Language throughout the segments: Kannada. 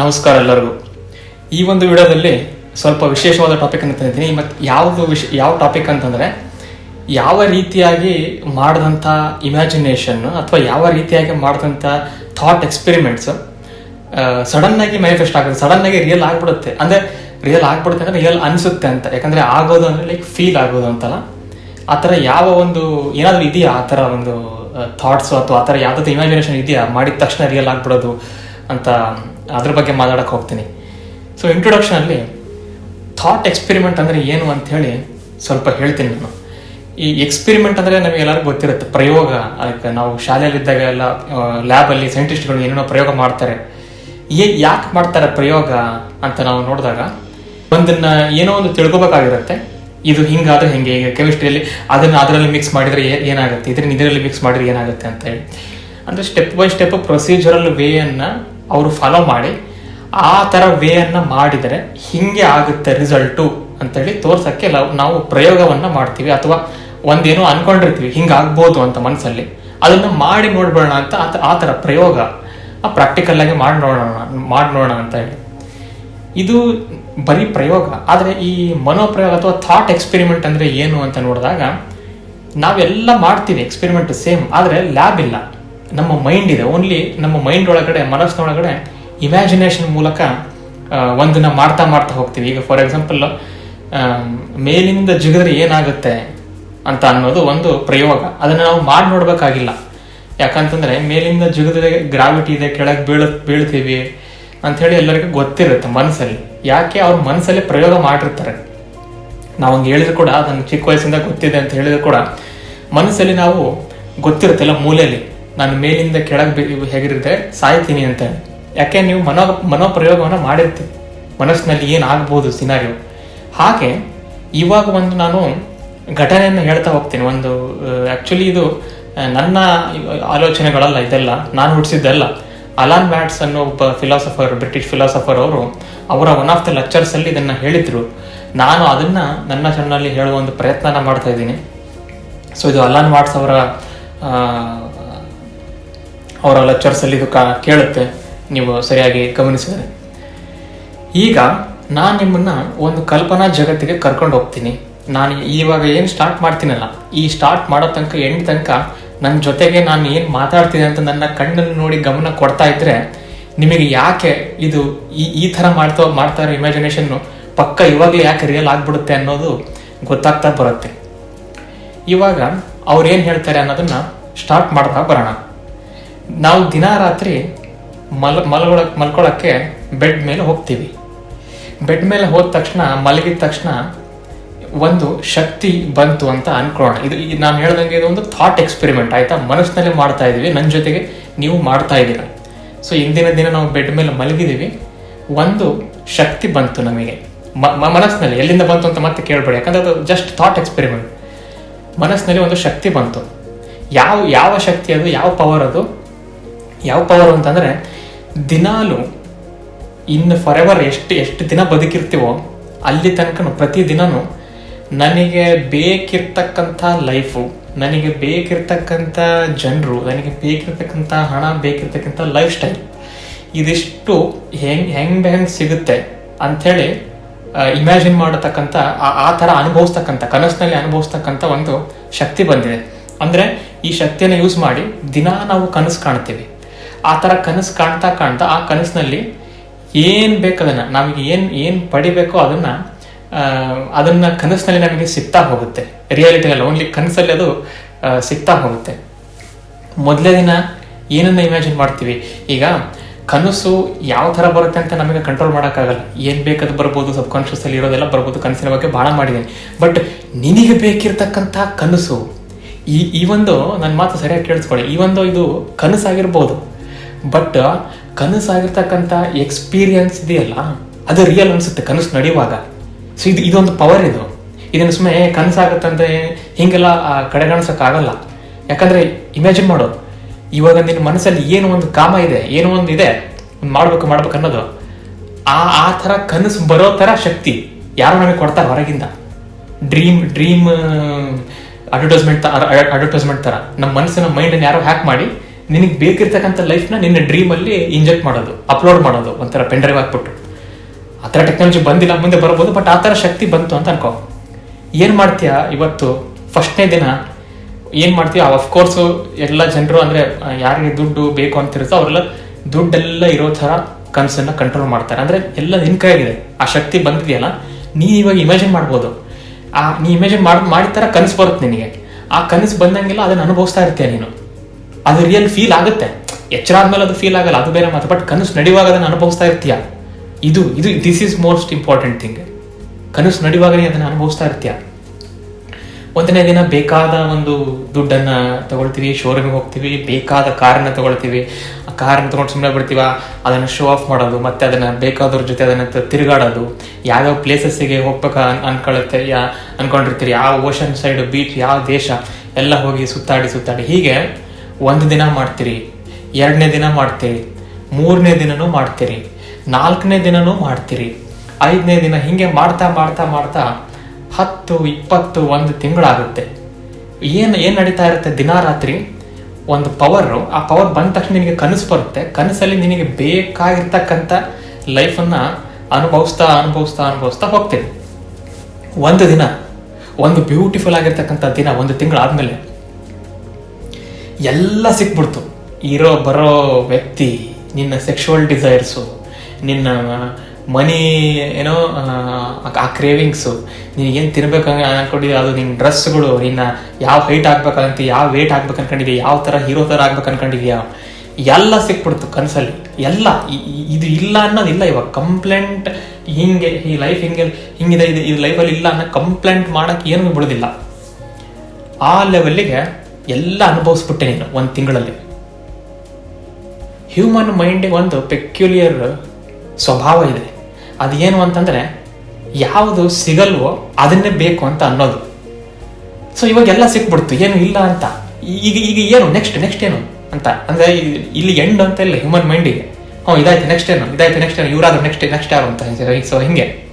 ನಮಸ್ಕಾರ ಎಲ್ಲರಿಗೂ. ಈ ಒಂದು ವಿಡಿಯೋದಲ್ಲಿ ಸ್ವಲ್ಪ ವಿಶೇಷವಾದ ಟಾಪಿಕ್ ಅಂತ ತಂದಿದ್ದೀನಿ. ಮತ್ತು ಯಾವುದು ವಿಷ ಯಾವ ಟಾಪಿಕ್ ಅಂತಂದರೆ, ಯಾವ ರೀತಿಯಾಗಿ ಮಾಡಿದಂಥ ಇಮ್ಯಾಜಿನೇಷನ್ನು ಅಥವಾ ಯಾವ ರೀತಿಯಾಗಿ ಮಾಡಿದಂಥ ಥಾಟ್ ಎಕ್ಸ್ಪೆರಿಮೆಂಟ್ಸ್ ಸಡನ್ನಾಗಿ ಮ್ಯಾನಿಫೆಸ್ಟ್ ಆಗುತ್ತೆ. ಸಡನ್ನಾಗಿ ರಿಯಲ್ ಆಗ್ಬಿಡುತ್ತೆ. ಅಂದರೆ ರಿಯಲ್ ಆಗ್ಬಿಡುತ್ತೆ ಅಂದರೆ ರಿಯಲ್ ಅನಿಸುತ್ತೆ ಅಂತ. ಯಾಕಂದರೆ ಆಗೋದು ಅಂದರೆ ಲೈಕ್ ಫೀಲ್ ಆಗೋದು ಅಂತಲ್ಲ. ಆ ಥರ ಯಾವ ಒಂದು, ಏನಾದರೂ ಇದೆಯಾ ಆ ಥರ ಒಂದು ಥಾಟ್ಸು ಅಥವಾ ಆ ಥರ ಯಾವುದಾದ್ರು ಇಮ್ಯಾಜಿನೇಷನ್ ಇದೆಯಾ? ಮಾಡಿದ ತಕ್ಷಣ ರಿಯಲ್ ಆಗ್ಬಿಡೋದು ಅಂತ ಅದ್ರ ಬಗ್ಗೆ ಮಾತಾಡಕ್ಕೆ ಹೋಗ್ತೀನಿ. ಸೊ ಇಂಟ್ರೊಡಕ್ಷನಲ್ಲಿ ಥಾಟ್ ಎಕ್ಸ್ಪೆರಿಮೆಂಟ್ ಅಂದರೆ ಏನು ಅಂತ ಹೇಳಿ ಸ್ವಲ್ಪ ಹೇಳ್ತೀನಿ ನಾನು. ಈ ಎಕ್ಸ್ಪೆರಿಮೆಂಟ್ ಅಂದರೆ ನಮಗೆ ಎಲ್ಲರಿಗೂ ಗೊತ್ತಿರುತ್ತೆ, ಪ್ರಯೋಗ. ಅದಕ್ಕೆ ನಾವು ಶಾಲೆಯಲ್ಲಿದ್ದಾಗ ಎಲ್ಲ ಲ್ಯಾಬಲ್ಲಿ ಸೈಂಟಿಸ್ಟ್ಗಳು ಏನೇನೋ ಪ್ರಯೋಗ ಮಾಡ್ತಾರೆ. ಏ, ಯಾಕೆ ಮಾಡ್ತಾರೆ ಪ್ರಯೋಗ ಅಂತ ನಾವು ನೋಡಿದಾಗ, ಒಂದನ್ನ ಏನೋ ಒಂದು ತಿಳ್ಕೊಬೇಕಾಗಿರುತ್ತೆ. ಇದು ಹಿಂಗಾದ್ರೆ ಹಿಂಗೆ? ಈಗ ಕೆಮಿಸ್ಟ್ರಿಯಲ್ಲಿ ಅದನ್ನ ಅದರಲ್ಲಿ ಮಿಕ್ಸ್ ಮಾಡಿದ್ರೆ ಏನಾಗುತ್ತೆ? ಇದ್ರಿಂದ ಇದರಲ್ಲಿ ಮಿಕ್ಸ್ ಮಾಡಿದ್ರೆ ಏನಾಗುತ್ತೆ ಅಂತ ಹೇಳಿ. ಅಂದ್ರೆ ಸ್ಟೆಪ್ ಬೈ ಸ್ಟೆಪ್ ಪ್ರೊಸೀಜರಲ್ ವೇಯನ್ನು ಅವರು ಫಾಲೋ ಮಾಡಿ, ಆ ಥರ ವೇಯನ್ನು ಮಾಡಿದರೆ ಹಿಂಗೆ ಆಗುತ್ತೆ ರಿಸಲ್ಟು ಅಂತೇಳಿ ತೋರ್ಸೋಕ್ಕೆ ನಾವು ಪ್ರಯೋಗವನ್ನ ಮಾಡ್ತೀವಿ. ಅಥವಾ ಒಂದೇನೋ ಅನ್ಕೊಂಡಿರ್ತೀವಿ, ಹಿಂಗಾಗ್ಬೋದು ಅಂತ ಮನಸ್ಸಲ್ಲಿ ಅದನ್ನ ಮಾಡಿ ನೋಡ್ಬೋಣ ಅಂತ ಆ ಆ ಥರ ಪ್ರಯೋಗ. ಪ್ರಾಕ್ಟಿಕಲ್ ಆಗಿ ಮಾಡಿ ನೋಡೋಣ ಮಾಡಿ ನೋಡೋಣ ಅಂತ ಹೇಳಿ. ಇದು ಬರೀ ಪ್ರಯೋಗ. ಆದರೆ ಈ ಮನೋಪ್ರಯೋಗ ಅಥವಾ ಥಾಟ್ ಎಕ್ಸ್ಪೆರಿಮೆಂಟ್ ಅಂದರೆ ಏನು ಅಂತ ನೋಡಿದಾಗ, ನಾವೆಲ್ಲ ಮಾಡ್ತೀವಿ ಎಕ್ಸ್ಪೆರಿಮೆಂಟ್ ಸೇಮ್ ಆದರೆ ಲ್ಯಾಬ್ ಇಲ್ಲ. ನಮ್ಮ ಮೈಂಡ್ ಇದೆ. ಓನ್ಲಿ ನಮ್ಮ ಮೈಂಡ್ ಒಳಗಡೆ ಮನಸ್ಸಿನೊಳಗಡೆ ಇಮ್ಯಾಜಿನೇಷನ್ ಮೂಲಕ ಒಂದನ್ನ ಮಾಡ್ತಾ ಮಾಡ್ತಾ ಹೋಗ್ತೀವಿ. ಈಗ ಫಾರ್ ಎಕ್ಸಾಂಪಲ್ ಮೇಲಿಂದ ಜಿಗಿದ್ರೆ ಏನಾಗುತ್ತೆ ಅಂತ ಅನ್ನೋದು ಒಂದು ಪ್ರಯೋಗ. ಅದನ್ನು ನಾವು ಮಾಡಿ ನೋಡ್ಬೇಕಾಗಿಲ್ಲ. ಯಾಕಂತಂದ್ರೆ ಮೇಲಿಂದ ಜಿಗಿದ್ರೆ ಗ್ರಾವಿಟಿ ಇದೆ, ಕೆಳಗೆ ಬೀಳ, ಬೀಳ್ತೀವಿ ಅಂತ ಹೇಳಿ ಎಲ್ಲರಿಗೂ ಗೊತ್ತಿರುತ್ತೆ ಮನಸ್ಸಲ್ಲಿ. ಯಾಕೆ ಅವ್ರ ಮನಸ್ಸಲ್ಲಿ ಪ್ರಯೋಗ ಮಾಡಿರ್ತಾರೆ? ನಾವು ಹಂಗೆ ಹೇಳಿದ್ರು ಕೂಡ, ಅದನ್ನು ಚಿಕ್ಕ ವಯಸ್ಸಿಂದ ಗೊತ್ತಿದೆ ಅಂತ ಹೇಳಿದ್ರು ಕೂಡ ಮನಸ್ಸಲ್ಲಿ ನಾವು ಗೊತ್ತಿರುತ್ತೆ ಎಲ್ಲ ಮೂಲೆಯಲ್ಲಿ. ನಾನು ಮೇಲಿಂದ ಕೆಳಗೆ ಹೇಗಿರುತ್ತೆ, ಸಾಯ್ತೀನಿ ಅಂತ. ಯಾಕೆ ನೀವು ಮನೋ ಮನೋಪ್ರಯೋಗವನ್ನು ಮಾಡಿರ್ತೀವಿ ಮನಸ್ಸಿನಲ್ಲಿ ಏನಾಗ್ಬೋದು ಸಿನಾರಿಯೋ ಹಾಗೆ, ಇವಾಗ ಒಂದು ನಾನು ಘಟನೆಯನ್ನು ಹೇಳ್ತಾ ಹೋಗ್ತೀನಿ. ಒಂದು ಆ್ಯಕ್ಚುಲಿ ಇದು ನನ್ನ ಆಲೋಚನೆಗಳಲ್ಲ ಇದೆಲ್ಲ. ನಾನು ಹುಟ್ಟಿಸಿದ್ದಲ್ಲ ಅಲಾನ್ ಮ್ಯಾಟ್ಸ್ ಅನ್ನೋ ಒಬ್ಬ ಫಿಲಾಸಫರ್ ಬ್ರಿಟಿಷ್ ಫಿಲಾಸಫರ್ ಅವರು ಅವರ ಒನ್ ಆಫ್ ದ ಲೆಕ್ಚರ್ಸ್ ಅಲ್ಲಿ ಇದನ್ನ ಹೇಳಿದ್ರು. ನಾನು ಅದನ್ನ ನನ್ನ ಚಾನಲಲ್ಲಿ ಹೇಳುವ ಒಂದು ಪ್ರಯತ್ನನ ಮಾಡ್ತಾ ಇದ್ದೀನಿ. ಸೊ ಇದು ಅಲಾನ್ ವಾಟ್ಸ್ ಅವರ ಅವರ ಲೆಕ್ಚರ್ಸ್ ಅಲ್ಲಿ ಇದು ಕೇಳುತ್ತೆ. ನೀವು ಸರಿಯಾಗಿ ಗಮನಿಸಿದರೆ. ಈಗ ನಾನು ನಿಮ್ಮನ್ನ ಒಂದು ಕಲ್ಪನಾ ಜಗತ್ತಿಗೆ ಕರ್ಕೊಂಡು ಹೋಗ್ತೀನಿ. ನಾನು ಇವಾಗ ಏನು ಸ್ಟಾರ್ಟ್ ಮಾಡ್ತೀನಲ್ಲ, ಈ ಸ್ಟಾರ್ಟ್ ಮಾಡೋ ತನಕ, ಎಂಡ್ ತನಕ ನನ್ನ ಜೊತೆಗೆ ನಾನು ಏನು ಮಾತಾಡ್ತೀನಿ ಅಂತ ನನ್ನ ಕಣ್ಣನ್ನು ನೋಡಿ ಗಮನ ಕೊಡ್ತಾ ಇದ್ರೆ, ನಿಮಗೆ ಯಾಕೆ ಇದು ಈ ಈ ಥರ ಮಾಡ್ತಾ ಮಾಡ್ತಾ ಇರೋ ಇಮ್ಯಾಜಿನೇಷನ್ನು ಪಕ್ಕ ಇವಾಗಲೇ ಯಾಕೆ ರಿಯಲ್ ಆಗಿಬಿಡುತ್ತೆ ಅನ್ನೋದು ಗೊತ್ತಾಗ್ತಾ ಬರುತ್ತೆ. ಇವಾಗ ಅವ್ರು ಏನು ಹೇಳ್ತಾರೆ ಅನ್ನೋದನ್ನ ಸ್ಟಾರ್ಟ್ ಮಾಡ್ತಾ ಬರೋಣ. ನಾವು ದಿನ ರಾತ್ರಿ ಮಲ್ ಮಲ್ಗೊಳಕ್ಕೆ ಮಲ್ಕೊಳಕ್ಕೆ ಬೆಡ್ ಮೇಲೆ ಹೋಗ್ತೀವಿ. ಬೆಡ್ ಮೇಲೆ ಹೋದ ತಕ್ಷಣ, ಮಲಗಿದ ತಕ್ಷಣ ಒಂದು ಶಕ್ತಿ ಬಂತು ಅಂತ ಅನ್ಕೊಳ್ಳೋಣ. ಇದು ನಾನು ಹೇಳ್ದಂಗೆ ಇದು ಒಂದು ಥಾಟ್ ಎಕ್ಸ್ಪೆರಿಮೆಂಟ್ ಆಯ್ತಾ? ಮನಸ್ಸಿನಲ್ಲಿ ಮಾಡ್ತಾ ಇದೀವಿ ನನ್ನ ಜೊತೆಗೆ ನೀವು ಮಾಡ್ತಾ ಇದ್ದೀರಾ. ಸೊ ಇಂದಿನ ದಿನ ನಾವು ಬೆಡ್ ಮೇಲೆ ಮಲಗಿದೀವಿ ಒಂದು ಶಕ್ತಿ ಬಂತು ನಮಗೆ. ಮನಸ್ಸಿನಲ್ಲಿ. ಎಲ್ಲಿಂದ ಬಂತು ಅಂತ ಮತ್ತೆ ಕೇಳಬೇಡಿ. ಯಾಕಂದ್ರೆ ಅದು ಜಸ್ಟ್ ಥಾಟ್ ಎಕ್ಸ್ಪೆರಿಮೆಂಟ್ ಮನಸ್ಸಿನಲ್ಲಿ ಒಂದು ಶಕ್ತಿ ಬಂತು. ಯಾವ ಯಾವ ಶಕ್ತಿ ಅದು? ಯಾವ ಪವರ್ ಅದು? ಯಾವ ಪವರ್ ಅಂತಂದ್ರೆ ದಿನಾಲು ಇನ್ನು ಫಾರ್ ಎವರ್ ಎಷ್ಟು ಎಷ್ಟು ದಿನ ಬದುಕಿರ್ತೀವೋ ಅಲ್ಲಿ ತನಕ ಪ್ರತಿ ದಿನನೂ ನನಗೆ ಬೇಕಿರ್ತಕ್ಕಂಥ ಲೈಫು ನನಗೆ ಬೇಕಿರ್ತಕ್ಕಂಥ ಜನರು, ನನಗೆ ಬೇಕಿರ್ತಕ್ಕಂಥ ಹಣ, ಬೇಕಿರ್ತಕ್ಕಂಥ ಲೈಫ್ ಸ್ಟೈಲ್ ಇದಿಷ್ಟು ಹೆಂಗ್ ಹೆಂಗ್ ಹೆಂಗ್ ಸಿಗುತ್ತೆ ಅಂಥೇಳಿ ಇಮ್ಯಾಜಿನ್ ಮಾಡತಕ್ಕಂಥ, ಆ- ಆ ಥರ ಅನುಭವಿಸ್ತಕ್ಕಂಥ, ಕನಸಿನಲ್ಲಿ ಅನುಭವಿಸ್ತಕ್ಕಂಥ ಒಂದು ಶಕ್ತಿ ಬಂದಿದೆ. ಅಂದರೆ ಈ ಶಕ್ತಿಯನ್ನು ಯೂಸ್ ಮಾಡಿ ದಿನ ನಾವು ಕನಸು ಕಾಣ್ತೀವಿ. ಆ ಥರ ಕನಸು ಕಾಣ್ತಾ ಕಾಣ್ತಾ ಆ ಕನಸಿನಲ್ಲಿ ಏನು ಬೇಕದನ್ನ, ನಮಗೆ ಏನು ಏನು ಪಡಿಬೇಕೋ ಅದನ್ನ ಅದನ್ನು ಅದನ್ನ ಕನಸಿನಲ್ಲಿ ನಮಗೆ ಸಿಗ್ತಾ ಹೋಗುತ್ತೆ. ರಿಯಾಲಿಟಿ ಅಲ್ಲ ಓನ್ಲಿ ಕನಸಲ್ಲಿ ಅದು ಸಿಗ್ತಾ ಹೋಗುತ್ತೆ. ಮೊದಲೇ ದಿನ ಏನನ್ನ ಇಮ್ಯಾಜಿನ್ ಮಾಡ್ತೀವಿ? ಈಗ ಕನಸು ಯಾವ ಥರ ಬರುತ್ತೆ ಅಂತ ನಮಗೆ ಕಂಟ್ರೋಲ್ ಮಾಡೋಕ್ಕಾಗಲ್ಲ. ಏನು ಬೇಕಾದ್ರೂ ಬರ್ಬೋದು ಸಬ್ ಕಾನ್ಷಿಯಸ್ಸಲ್ಲಿ ಇರೋದೆಲ್ಲ ಬರ್ಬೋದು, ಕನಸಿನ ಬಗ್ಗೆ ಭಾಳ ಮಾಡಿದ್ದೀನಿ ಬಟ್ ನಿನಗೆ ಬೇಕಿರ್ತಕ್ಕಂಥ ಕನಸು, ಈ ಈ ಒಂದು ನನ್ನ ಮಾತು ಸರಿಯಾಗಿ ಕೇಳಿಸ್ಕೊಳ್ಳಿ. ಈ ಒಂದು ಇದು ಕನಸಾಗಿರ್ಬೋದು. ಬಟ್ ಕನಸಾಗಿರ್ತಕ್ಕಂಥ ಎಕ್ಸ್ಪೀರಿಯನ್ಸ್ ಇದೆಯಲ್ಲ, ಅದು ರಿಯಲ್ ಅನ್ಸುತ್ತೆ ಕನಸು ನಡೆಯುವಾಗ. ಸೊ ಇದು, ಇದೊಂದು ಪವರ್ ಇದು. ಇದನ್ನು ಸುಮ್ಮನೆ ಕನಸಾಗುತ್ತಂದ್ರೆ ಹಿಂಗೆಲ್ಲ ಕಡೆಗಣಿಸೋಕ್ಕಾಗಲ್ಲ. ಯಾಕಂದ್ರೆ ಇಮ್ಯಾಜಿನ್ ಮಾಡು, ಇವಾಗ ನಿನ್ನ ಮನಸ್ಸಲ್ಲಿ ಏನು ಒಂದು ಕಾಮ ಇದೆ, ಏನೋ ಒಂದು ಇದೆ ಮಾಡ್ಬೇಕು ಮಾಡ್ಬೇಕು ಅನ್ನೋದು. ಆ ಆ ಥರ ಕನಸು ಬರೋ ಥರ ಶಕ್ತಿ ಯಾರು ನಮಗೆ ಕೊಡ್ತಾರೆ ಹೊರಗಿಂದ. ಡ್ರೀಮ್ ಡ್ರೀಮ್ ಅಡ್ವರ್ಟೈಸ್ಮೆಂಟ್ ಅಡ್ವರ್ಟೈಸ್ಮೆಂಟ್ ಥರ ನಮ್ಮ ಮನಸ್ಸಿನ ಮೈಂಡನ್ನು ಯಾರೋ ಹ್ಯಾಕ್ ಮಾಡಿ ನಿನಗೆ ಬೇಕಿರ್ತಕ್ಕಂಥ ಲೈಫ್ನ ನಿನ್ನ ಡ್ರೀಮಲ್ಲಿ ಇಂಜೆಕ್ಟ್ ಮಾಡೋದು ಅಪ್ಲೋಡ್ ಮಾಡೋದು, ಒಂಥರ ಪೆಂಡ್ರೈವ್ ಹಾಕ್ಬಿಟ್ಟು ಆ ಥರ ಟೆಕ್ನಾಲಜಿ ಬಂದಿಲ್ಲ, ಮುಂದೆ ಬರ್ಬೋದು ಬಟ್ ಆ ಥರ ಶಕ್ತಿ ಬಂತು ಅಂತ ಅನ್ಕೋ. ಏನು ಮಾಡ್ತೀಯಾ ಇವತ್ತು? ಫಸ್ಟ್ನೇ ದಿನ ಏನು ಮಾಡ್ತೀಯ? ಅಫ್ಕೋರ್ಸು ಎಲ್ಲ ಜನರು ಅಂದರೆ ಯಾರಿಗೆ ದುಡ್ಡು ಬೇಕು ಅಂತಿರುತ್ತೋ ಅವರೆಲ್ಲ ದುಡ್ಡೆಲ್ಲ ಇರೋ ಥರ ಕನಸನ್ನು ಕಂಟ್ರೋಲ್ ಮಾಡ್ತಾರೆ. ಅಂದರೆ ಎಲ್ಲ ನಿನ್ನ ಕೈಯಾಗಿದೆ. ಆ ಶಕ್ತಿ ಬಂದಿದೆಯಲ್ಲ, ನೀ ಇವಾಗ ಇಮ್ಯಾಜಿನ್ ಮಾಡ್ಬೋದು. ಆ, ನೀ ಇಮ್ಯಾಜಿನ್ ಮಾಡಿ, ಮಾಡಿದ ಥರ ಕನಸು ಬರುತ್ತೆ ನಿನಗೆ. ಆ ಕನಸು ಬಂದಂಗೆಲ್ಲ ಅದನ್ನು ಅನುಭವಿಸ್ತಾ ಇರ್ತೀಯ ನೀನು. ಅದು ರಿಯಲ್ ಫೀಲ್ ಆಗುತ್ತೆ. ಎಚ್ಚರ ಆದ್ಮೇಲೆ ಅದು ಫೀಲ್ ಆಗಲ್ಲ, ಅದು ಬೇರೆ ಮಾತು. ಬಟ್ ಕನಸು ನಡೆಯುವಾಗ ಅದನ್ನು ಅನುಭವಿಸ್ತಾ ಇರ್ತೀಯ? ಇದು ಇದು this is most important thing ಕನಸು ನಡೆಯುವಾಗ ನೀ ಅದನ್ನು ಅನುಭವಿಸ್ತಾ ಇರ್ತೀಯ? ಒಂದನೇ ದಿನ ಬೇಕಾದ ಒಂದು ದುಡ್ಡನ್ನ ತಗೊಳ್ತೀವಿ ಶೋರೂಮಿಗೆ ಹೋಗ್ತೀವಿ, ಬೇಕಾದ ಕಾರನ್ನ ತಗೊಳ್ತೀವಿ. ಆ ಕಾರನ್ನ ತಗೊಂಡು ಸುಮ್ಮನೆ ಬಿಡ್ತೀವ? ಅದನ್ನು ಶೋ ಆಫ್ ಮಾಡೋದು, ಮತ್ತೆ ಅದನ್ನ ಬೇಕಾದವ್ರ ಜೊತೆ ಅದನ್ನ ತಿರುಗಾಡೋದು. ಯಾವ್ಯಾವ ಪ್ಲೇಸಸ್ಸಿಗೆ ಹೋಗ್ಬೇಕು ಅನ್ ಅನ್ಕೊಳ್ಳುತ್ತೆ ಯಾ, ಅನ್ಕೊಂಡಿರ್ತೀರಿ? ಯಾವ ಓಷನ್ ಸೈಡ್ ಬೀಚ್ ಯಾವ ದೇಶ? ಎಲ್ಲ ಹೋಗಿ ಸುತ್ತಾಡಿ ಸುತ್ತಾಡಿ. ಹೀಗೆ ಒಂದು ದಿನ ಮಾಡ್ತೀರಿ, ಎರಡನೇ ದಿನ ಮಾಡ್ತೀರಿ ಮೂರನೇ ದಿನನೂ ಮಾಡ್ತೀರಿ, ನಾಲ್ಕನೇ ದಿನನೂ ಮಾಡ್ತೀರಿ, ಐದನೇ ದಿನ ಹಿಂಗೆ ಮಾಡ್ತಾ ಮಾಡ್ತಾ ಮಾಡ್ತಾ ಹತ್ತು, ಇಪ್ಪತ್ತು, ಒಂದು ತಿಂಗಳಾಗುತ್ತೆ. ಏನು ಏನು ನಡೀತಾ ಇರುತ್ತೆ ದಿನ ರಾತ್ರಿ ಒಂದು ಪವರು ಆ ಪವರ್ ಬಂದ ತಕ್ಷಣ ನಿನಗೆ ಕನಸು ಬರುತ್ತೆ. ಕನಸಲ್ಲಿ ನಿನಗೆ ಬೇಕಾಗಿರ್ತಕ್ಕಂಥ ಲೈಫನ್ನು ಅನುಭವಿಸ್ತಾ ಅನುಭವಿಸ್ತಾ ಅನುಭವಿಸ್ತಾ ಹೋಗ್ತೀವಿ ಒಂದು ದಿನ, ಒಂದು ಬ್ಯೂಟಿಫುಲ್ ಆಗಿರ್ತಕ್ಕಂಥ ದಿನ, ಒಂದು ತಿಂಗಳಾದ್ಮೇಲೆ. ಎಲ್ಲ ಸಿಕ್ಬಿಡ್ತು. ಇರೋ ಬರೋ ವ್ಯಕ್ತಿ ನಿನ್ನ ಸೆಕ್ಷುವಲ್ ಡಿಸೈರ್ಸು ನಿನ್ನ ಮನಿ ಏನೋ ಆ, ಕ್ರೇವಿಂಗ್ಸು ಏನು ತಿನ್ಬೇಕು ಅನ್ಕೊಂಡಿದ್ದೆ ಅದು ನಿನ್ನ ಡ್ರೆಸ್ಗಳು ನಿನ್ನ ಯಾವ ಹೈಟ್ ಆಗ್ಬೇಕಂತ ಯಾವ ವೇಟ್ ಆಗ್ಬೇಕು ಅನ್ಕೊಂಡಿದ್ಯಾ ಯಾವ ಥರ ಹೀರೋ ಥರ ಆಗ್ಬೇಕು ಅನ್ಕೊಂಡಿದ್ಯಾ ಎಲ್ಲ ಸಿಕ್ಬಿಡ್ತು ಕನಸಲ್ಲಿ. ಎಲ್ಲ. ಇದು ಇಲ್ಲ ಅನ್ನೋದಿಲ್ಲ ಇವಾಗ. ಕಂಪ್ಲೇಂಟ್ ಹಿಂಗೆ ಈ ಲೈಫ್ ಹಿಂಗೆ ಹಿಂಗಿದೆ ಇದು ಇದು ಲೈಫಲ್ಲಿ ಇಲ್ಲ ಅನ್ನೋ ಕಂಪ್ಲೇಂಟ್ ಮಾಡೋಕ್ಕೆ ಏನೂ ಬಿಡೋದಿಲ್ಲ. ಆ ಲೆವೆಲ್ಲಿಗೆ ಎಲ್ಲ ಅನುಭವಿಸ್ಬಿಟ್ಟೆ ನೀನು ಒಂದು ತಿಂಗಳಲ್ಲಿ. ಹ್ಯೂಮನ್ ಮೈಂಡಿಗೆ ಒಂದು ಪೆಕ್ಯುಲಿಯರ್ ಸ್ವಭಾವ ಇದೆ. ಅದೇನು ಅಂತಂದ್ರೆ, ಯಾವುದು ಸಿಗಲ್ವೋ ಅದನ್ನೇ ಬೇಕು ಅಂತ ಅನ್ನೋದು. ಸೊ ಇವಾಗ ಎಲ್ಲ ಸಿಕ್ಬಿಡ್ತು. ಏನು ಇಲ್ಲ ಅಂತ. ಈಗ ಈಗ ಏನು? ನೆಕ್ಸ್ಟ್ ನೆಕ್ಸ್ಟ್ ಏನು ಅಂತ. ಅಂದ್ರೆ, ಇಲ್ಲಿ ಎಂಡ್ ಅಂತ ಇಲ್ಲ ಹ್ಯೂಮನ್ ಮೈಂಡಿಗೆ ಹ್ಞೂ ಇದಾಯ್ತು ನೆಕ್ಸ್ಟ್ ಏನು? ಇದಾಯ್ತು ನೆಕ್ಸ್ಟ್ ಏನು? ಇವರಾದ್ರೂ ನೆಕ್ಸ್ಟ್ ನೆಕ್ಸ್ಟ್ ಯಾರು ಅಂತ ಸೊ ಹಿಂಗೆ.